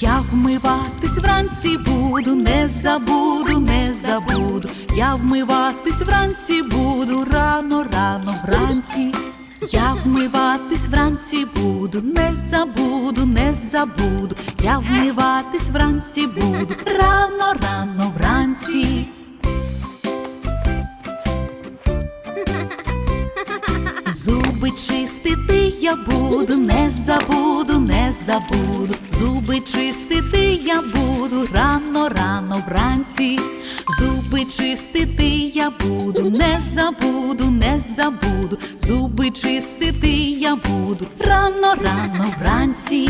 Я вмиватись вранці буду, не забуду, не забуду. Я вмиватись вранці буду, рано, рано вранці. Я вмиватись вранці буду, не забуду, не забуду. Я вмиватись вранці буду, рано, рано вранці. Зуби чистити я буду, не забуду, не забуду. Зуби чистити я буду рано, рано вранці. Зуби чистити я буду, не забуду, не забуду. Зуби чистити я буду рано, рано вранці.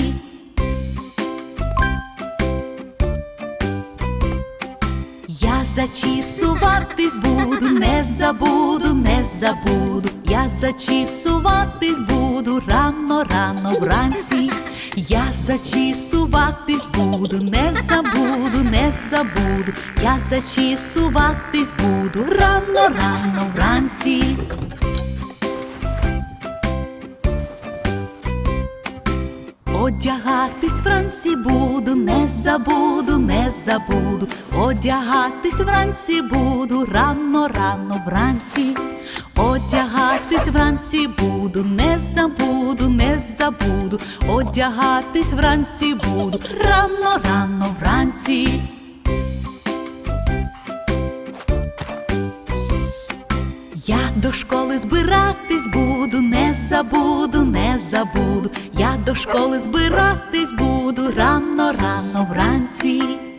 Я зачісуватись буду, не забуду, не забуду. Я зачісуватись буду рано, рано вранці. Я зачісуватись буду, не забуду, не забуду. Я зачісуватись буду рано, рано вранці. Одягатись вранці буду, не забуду, не забуду. Одягатись вранці буду, рано, рано вранці. Одягатись вранці буду, не забуду, не забуду. Одягатись вранці буду, рано, рано вранці. Я до школи збиратись буду, не забуду, не забуду. Я до школи збиратись буду рано, рано вранці.